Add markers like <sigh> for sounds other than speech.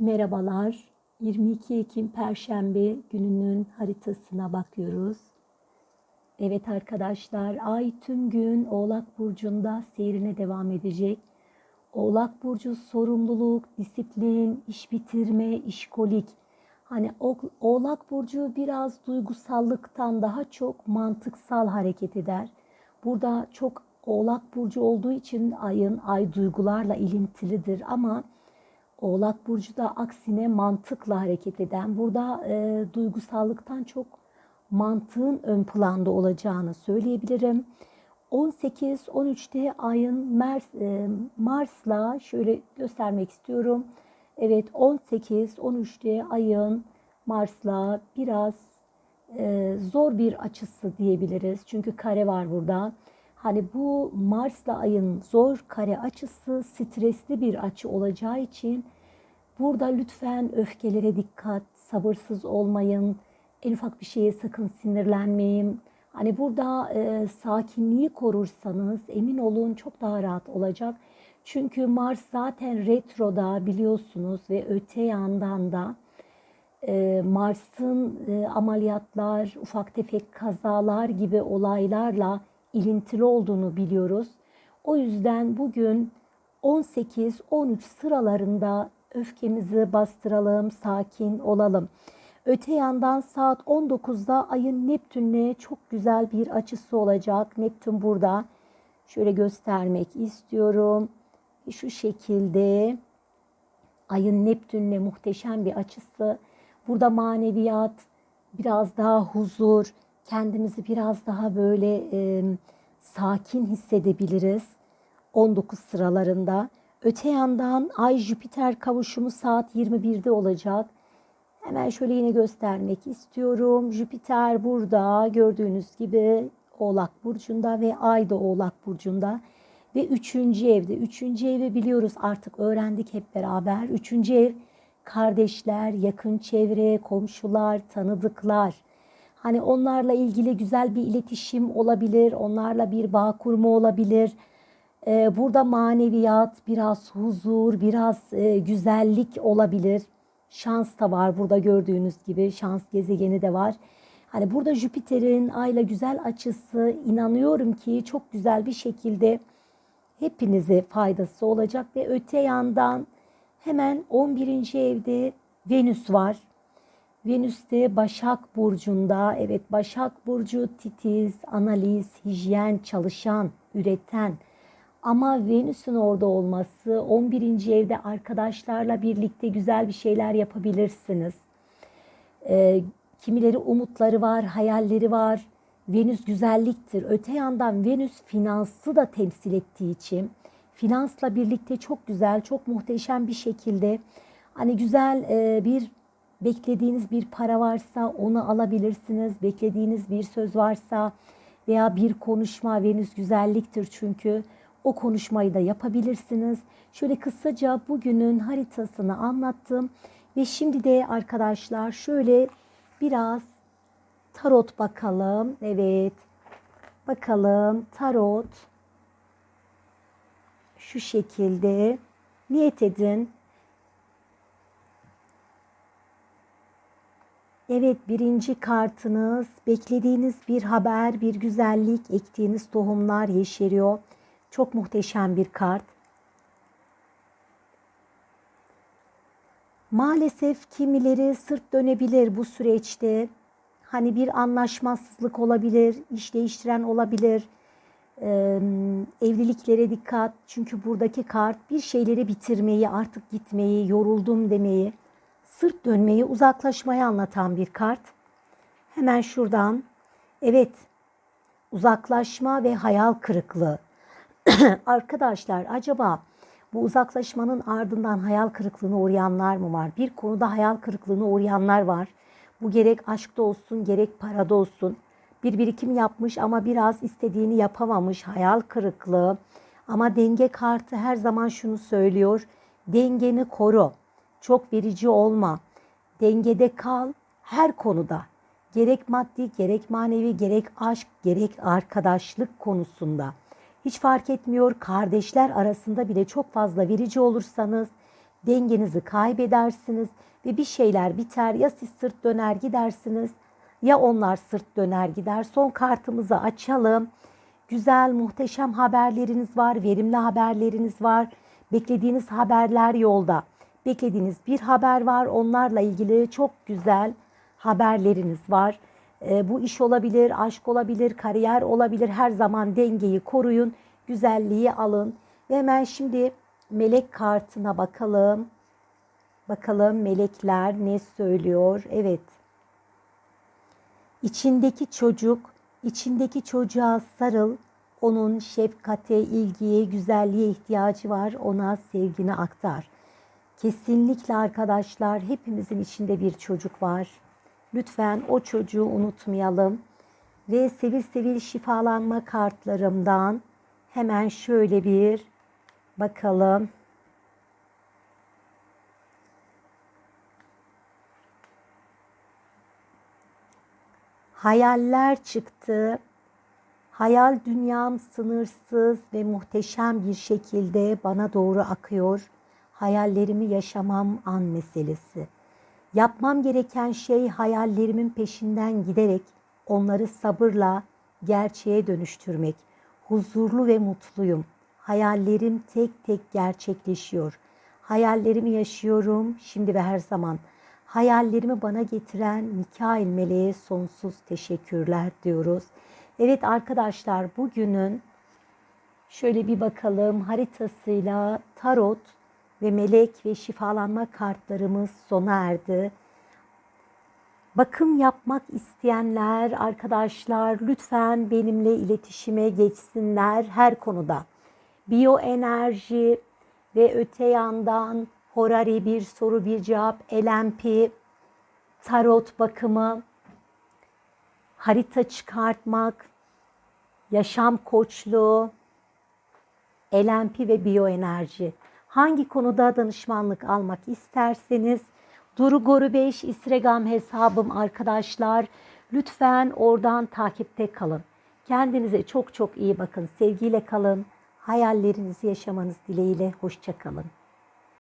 Merhabalar. 22 Ekim Perşembe gününün haritasına bakıyoruz. Evet arkadaşlar, ay tüm gün Oğlak Burcu'nda seyrine devam edecek. Oğlak Burcu sorumluluk, disiplin, iş bitirme, işkolik. Hani Oğlak Burcu biraz duygusallıktan daha çok mantıksal hareket eder. Burada çok Oğlak Burcu olduğu için ayın ay duygularla ilintilidir ama Oğlak Burcu da aksine mantıkla hareket eden, burada e, duygusallıktan çok mantığın ön planda olacağını söyleyebilirim. 18-13'te ayın Mars, e, Mars'la şöyle göstermek istiyorum. Evet 18-13'te ayın Mars'la biraz e, zor bir açısı diyebiliriz. Çünkü kare var burada. Hani bu Mars'la ayın zor kare açısı stresli bir açı olacağı için burada lütfen öfkelere dikkat, sabırsız olmayın. En ufak bir şeye sakın sinirlenmeyin. Hani burada e, sakinliği korursanız emin olun çok daha rahat olacak. Çünkü Mars zaten retroda biliyorsunuz ve öte yandan da e, Mars'ın e, ameliyatlar, ufak tefek kazalar gibi olaylarla ilintili olduğunu biliyoruz. O yüzden bugün 18-13 sıralarında öfkemizi bastıralım, sakin olalım. Öte yandan saat 19'da ayın Neptün'le çok güzel bir açısı olacak. Neptün burada. Şöyle göstermek istiyorum. Şu şekilde ayın Neptün'le muhteşem bir açısı. Burada maneviyat, biraz daha huzur, kendimizi biraz daha böyle e, sakin hissedebiliriz 19 sıralarında. Öte yandan Ay Jüpiter kavuşumu saat 21'de olacak. Hemen şöyle yine göstermek istiyorum. Jüpiter burada gördüğünüz gibi Oğlak Burcu'nda ve Ay da Oğlak Burcu'nda. Ve üçüncü evde. Üçüncü evi biliyoruz artık öğrendik hep beraber. Üçüncü ev kardeşler, yakın çevre, komşular, tanıdıklar. Hani onlarla ilgili güzel bir iletişim olabilir, onlarla bir bağ kurma olabilir. Ee, burada maneviyat, biraz huzur, biraz e, güzellik olabilir. Şans da var burada gördüğünüz gibi şans gezegeni de var. Hani burada Jüpiter'in ayla güzel açısı inanıyorum ki çok güzel bir şekilde hepinize faydası olacak ve öte yandan hemen 11. evde Venüs var. Venüs de Başak Burcu'nda. Evet Başak Burcu titiz, analiz, hijyen, çalışan, üreten. Ama Venüs'ün orada olması 11. evde arkadaşlarla birlikte güzel bir şeyler yapabilirsiniz. Ee, kimileri umutları var, hayalleri var. Venüs güzelliktir. Öte yandan Venüs finansı da temsil ettiği için finansla birlikte çok güzel, çok muhteşem bir şekilde hani güzel e, bir beklediğiniz bir para varsa onu alabilirsiniz. Beklediğiniz bir söz varsa veya bir konuşma Venüs güzelliktir çünkü o konuşmayı da yapabilirsiniz. Şöyle kısaca bugünün haritasını anlattım ve şimdi de arkadaşlar şöyle biraz tarot bakalım. Evet. Bakalım tarot şu şekilde niyet edin. Evet birinci kartınız beklediğiniz bir haber, bir güzellik, ektiğiniz tohumlar yeşeriyor. Çok muhteşem bir kart. Maalesef kimileri sırt dönebilir bu süreçte. Hani bir anlaşmazlık olabilir, iş değiştiren olabilir. Ee, evliliklere dikkat. Çünkü buradaki kart bir şeyleri bitirmeyi, artık gitmeyi, yoruldum demeyi, sırt dönmeyi, uzaklaşmayı anlatan bir kart. Hemen şuradan. Evet, uzaklaşma ve hayal kırıklığı. <clears throat> Arkadaşlar acaba bu uzaklaşmanın ardından hayal kırıklığına uğrayanlar mı var? Bir konuda hayal kırıklığına uğrayanlar var. Bu gerek aşkta olsun, gerek parada olsun. Bir birikim yapmış ama biraz istediğini yapamamış, hayal kırıklığı. Ama denge kartı her zaman şunu söylüyor. Dengeni koru. Çok verici olma. Dengede kal her konuda. Gerek maddi, gerek manevi, gerek aşk, gerek arkadaşlık konusunda. Hiç fark etmiyor kardeşler arasında bile çok fazla verici olursanız dengenizi kaybedersiniz ve bir şeyler biter. Ya siz sırt döner gidersiniz ya onlar sırt döner gider. Son kartımızı açalım. Güzel, muhteşem haberleriniz var, verimli haberleriniz var. Beklediğiniz haberler yolda. Beklediğiniz bir haber var. Onlarla ilgili çok güzel haberleriniz var. E, bu iş olabilir, aşk olabilir, kariyer olabilir. Her zaman dengeyi koruyun, güzelliği alın. Ve hemen şimdi melek kartına bakalım. Bakalım melekler ne söylüyor? Evet. İçindeki çocuk, içindeki çocuğa sarıl. Onun şefkate, ilgiye, güzelliğe ihtiyacı var. Ona sevgini aktar. Kesinlikle arkadaşlar hepimizin içinde bir çocuk var. Lütfen o çocuğu unutmayalım. Ve sevil sevil şifalanma kartlarımdan hemen şöyle bir bakalım. Hayaller çıktı. Hayal dünyam sınırsız ve muhteşem bir şekilde bana doğru akıyor. Hayallerimi yaşamam an meselesi. Yapmam gereken şey hayallerimin peşinden giderek onları sabırla gerçeğe dönüştürmek. Huzurlu ve mutluyum. Hayallerim tek tek gerçekleşiyor. Hayallerimi yaşıyorum şimdi ve her zaman. Hayallerimi bana getiren Mikail Meleğe sonsuz teşekkürler diyoruz. Evet arkadaşlar bugünün şöyle bir bakalım haritasıyla tarot ve melek ve şifalanma kartlarımız sona erdi. Bakım yapmak isteyenler arkadaşlar lütfen benimle iletişime geçsinler her konuda. Biyoenerji ve öte yandan horari bir soru bir cevap, LMP, tarot bakımı, harita çıkartmak, yaşam koçluğu, LMP ve biyoenerji. Hangi konuda danışmanlık almak isterseniz Duru Goru 5 Instagram hesabım arkadaşlar. Lütfen oradan takipte kalın. Kendinize çok çok iyi bakın. Sevgiyle kalın. Hayallerinizi yaşamanız dileğiyle. Hoşçakalın.